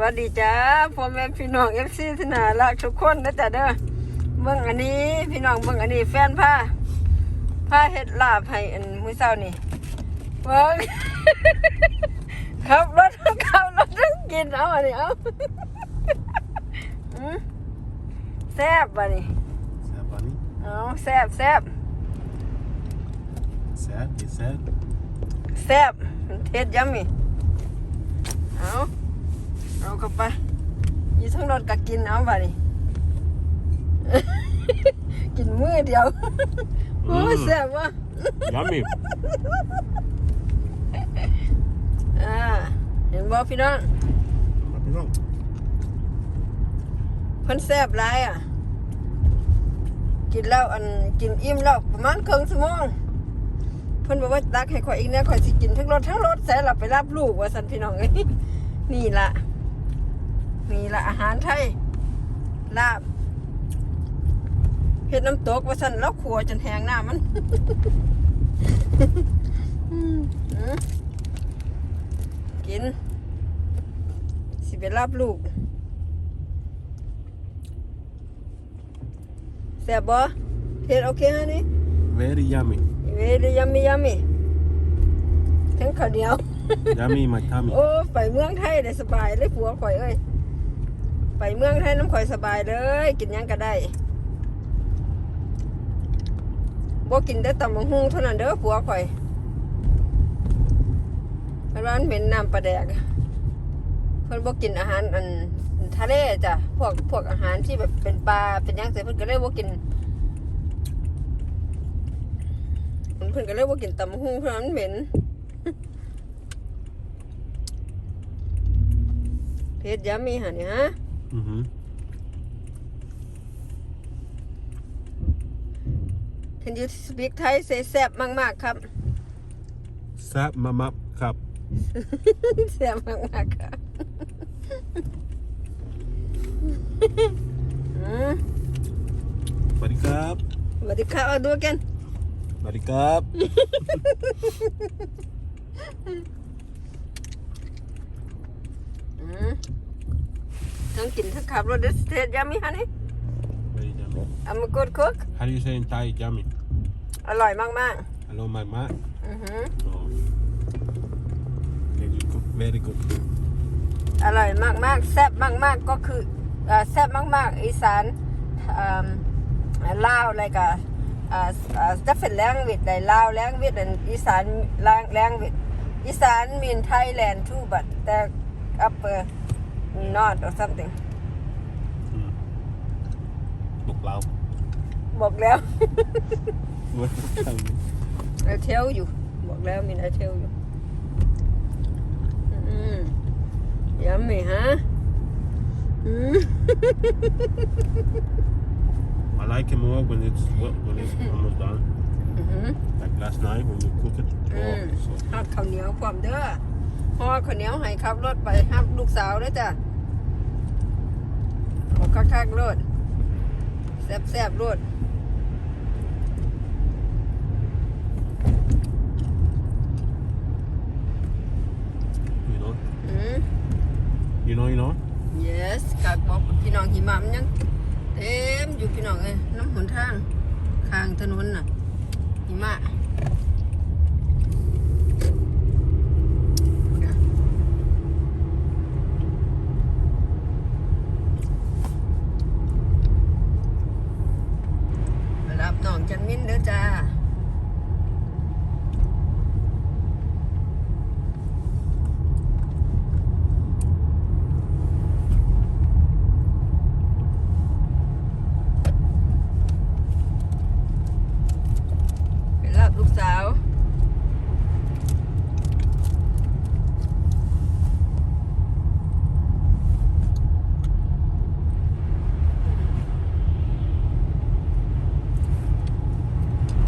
วัสดีจ้าพ่อแม่พี่น้องเอฟซีที่น่ารักทุกคนนะจ๊ะเด้อเบิ่งอันนี้พี่น้องเบิ่งอันนี้แฟนผ้าผ้าเฮ็ดลาบให้อันมื้อเช้านี่เบิ่งขับรถขับรถกินเอาอันนี้เอาอืมแซ่บบ่นี่ Sad bunny. เอาแซ่บแซ่บ Sad. Get sad. แซ่บเทศยัมมี่เอา เอาเข้าไปยี่ทั้งรถก็กินเอาบ่นี่กินมือเดียวโอ้ย Mm. แซ่บว่ะ Yummy. อ่าเห็นบ่พี่น้อง Nothing wrong. เพิ่นแซ่บหลายอะ กินแล้วอันกินอิ่มแล้วประมาณครึ่งชั่วโมงเพิ่นบอกว่าตักให้ข่อยอีกแน่ข่อยสิกินทั้งรถทั้งรถแส่หลับไปรับลูกว่าซั่นพี่น้องเอ้ยนี่ล่ะ นี่ล่ะอาหารไทย ลาบเฮ็ดน้ำตกว่าซั่นแล้วขัวจนแห้งหน้ามันอืมอืมกิน สิไปรับลูกแซ่บบ่เฮ็ดโอเคฮะนี่ Very yummy. เวลียัมมี่ยัมมี่ทั้งข้าวเหนียว yummy in my tummy. โอ้ ไปเมืองไทยได้สบายเลยผัวข่อยเอ้ย ไปเมืองไทยน้ำข่อยสบายเลย กินยังก็ได้บ่กินแต่ตำบักหุ่งเท่านั้นเด้อผัวข่อยเพราะว่านเหม็นน้ำปลาแดกเพิ่นบ่กินอาหารอันทะเลจ้ะพวกพวกอาหารที่แบบเป็นปลาเป็นยังเสเพิ่นก็เลยบ่กินเพิ่นก็เลยบ่กินตำบักหุ่งเพราะว่ามันเหม็นเพชรย้ำมีหันเนี่ยฮะ Mm-hmm. Can you speak Thai say แซ่บมาก ๆ ครับ Sad mama cup. แซ่บมากๆครับอืม Buddy cup. สวัสดีครับเอาดูกัน Buddy cup. อืม ทั้งกินทั้งขับรถเดสเทสย้ำมีหันนี่ Very yummy. อามากูดคุก How do you say in Thai yummy? อร่อยมาก Hello, my ma. ๆอือหือ Oh. Very good. Very good. อร่อยมากๆแซ่บมากๆก็คือเอ่อแซ่บมากๆอีสานอืมลาวอะไรกับอ่าอ่า different language ในลาว language and อีสาน lang- language อีสาน mean Thailand too but the upper not or something Mm. Bục lao. บอกแล้ว What I tell you บอกแล้ว mean I tell you อืมยัมมี่ฮะอืม I like it more when it's when it's almost done. อือหือ Like last night when you cook it. Oh, Mm. so ฮอดข้าวเหนียวความเด้อ ฮอดข้าวเหนียวให้ขับรถไปฮับลูกสาวเด้อจ้ะเอาคักๆรถแซ่บๆรถ you know, อืม you know, you know. yes กากบอกพี่น้องหิมะมันยังเต็มอยู่พี่น้องเอ้ยน้ำหนทาง ข้างถนนน่ะหิมะมารับน้องจันมินเด้อจ้า ไปรับลูกสาว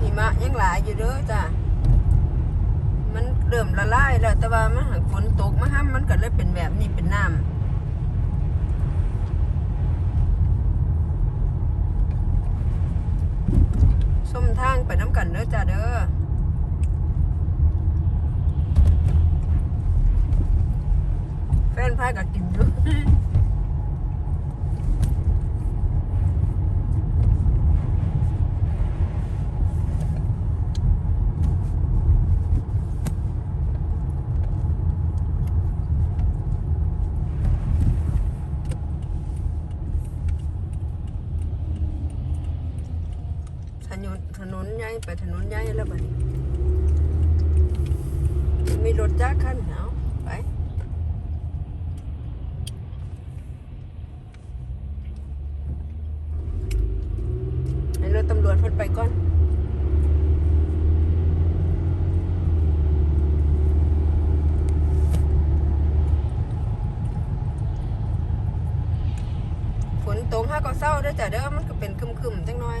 หิมะยังหลายอยู่เด้อจ้ะมันเริ่มละลายแล้วแต่ว่ามันหากฝนตกมาห้ามมันก็เลยเป็นแบบนี้เป็นน้ำส้มทางไปน้ำกันเด้อจ้ะเด้อแฟนพาก็กินอยู่ ถนนถนนใหญ่ ไปถนนใหญ่แล้วบัดมีรถจ้าขั้นเอาไปให้รถตำรวจพ้นไปก่อน ฝนตกห้าก็เศร้าเด้อจ้ะเด้อมันก็เป็นครึมๆจังหน่อย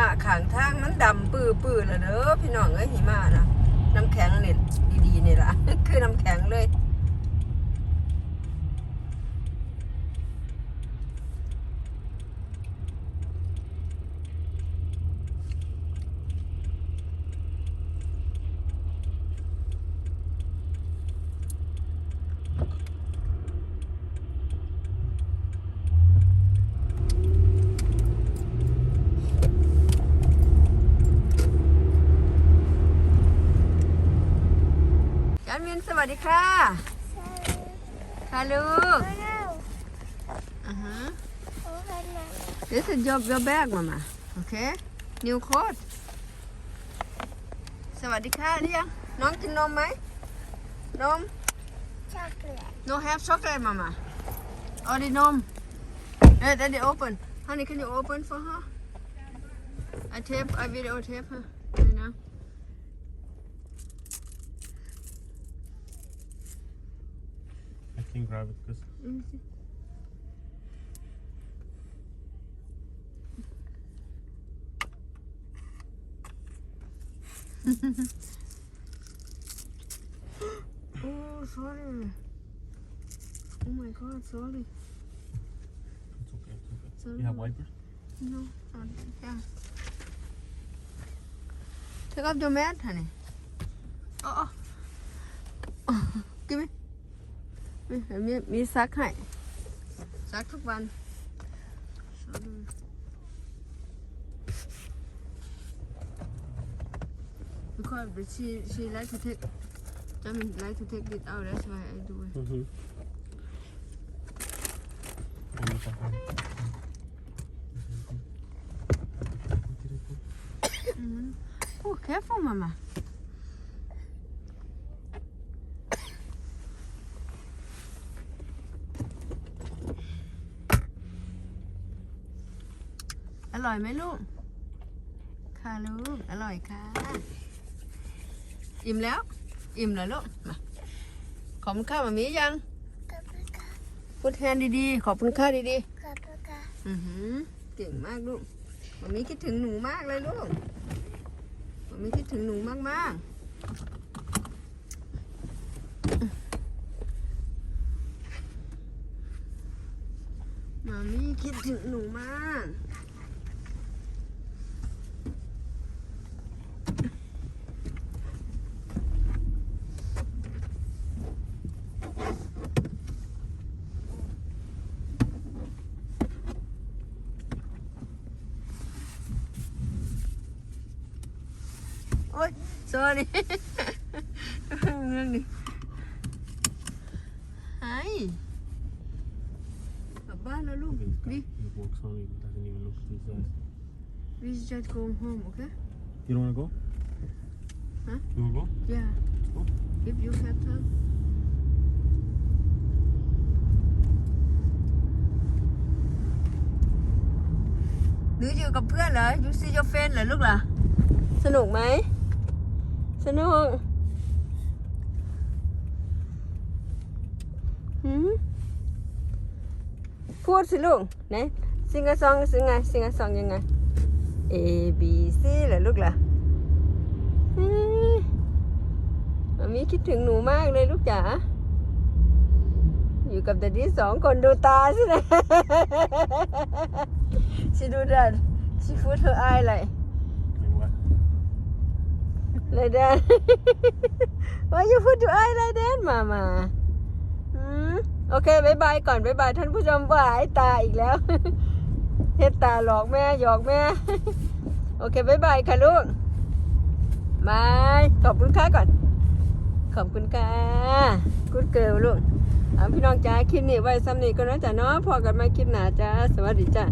มะขางทางมันดำปื้อปื้อๆแล้วเด้อพี่น้องเอ้ยหิมะนะน้ำแข็งเนี่ดีๆนี่ล่ะ คือน้ำแข็งเลย วัสดีค่ะ ค่ะลูกอ่าฮะ This is your your bag mama okay new coat สวัสดีค่ะหรือยังน้องกินนมไหมนม no have chocolate mama only นม Hey, daddy open honey can you open for her I tape I video tape her right now can grab it because Let me see. oh, sorry. Oh my god, sorry. it's okay. It's okay. sorry. You have wipers? No, sorry. Yeah. Take off your mask, honey. Oh, oh. Give me. มีมีมีซักให้ซักทุกวันไม่ค่อย but she she like to take จะมี like to take it out that's why I do it Mm-hmm. oh careful mama ร่อยไหมลูก ค่ะลูก อร่อยค่ะ อิ่มแล้ว อิ่มแล้วลูก มา ขอบคุณค่ามามียังพูดแทนดีๆ ขอบคุณค่าดีๆอือหือเก่งมากลูกมามีคิดถึงหนูมากเลยลูกมามีคิดถึงหนูมากมากๆมามีคิดถึงหนูมากโอ๊ย sorry เรื่องนี้ไอ้กลับบ้านแล้วลูก we He walks on, he doesn't even look at his eyes. we just go home okay You don't want to go? You wanna go? Yeah. If you have time. หรืออยู่กับเพื่อนเหรอ You see your friend เหรอลูกล่ะสนุกไหม สนุกพูดสิลูกไหนซิงกะซองซิงไงซิงกะซองยังไง A B C เหรอลูกล่ะอืมามีคิดถึงหนูมากเลยลูกจ๋าอยู่กับเดดดี้สองคนดูตาสินะ she do that she put her eye like like that why you put your eye like that มามาอืมโอเคบายบายก่อนบายบายท่านผู้ชมว่าไอ้ตาอีกแล้วเฮ็ดตาหลอกแม่หยอกแม่ โอเคบายบายค่ะลูกบายขอบคุณค่ะก่อน ขอบคุณค่ะกูดเกิลลูกพี่น้องจ้าคลิปนี้ไว้ซ้ำนี้ก็นะจ๊ะเนาะพอกันมาคลิปหน้าจ้า สวัสดีจ้า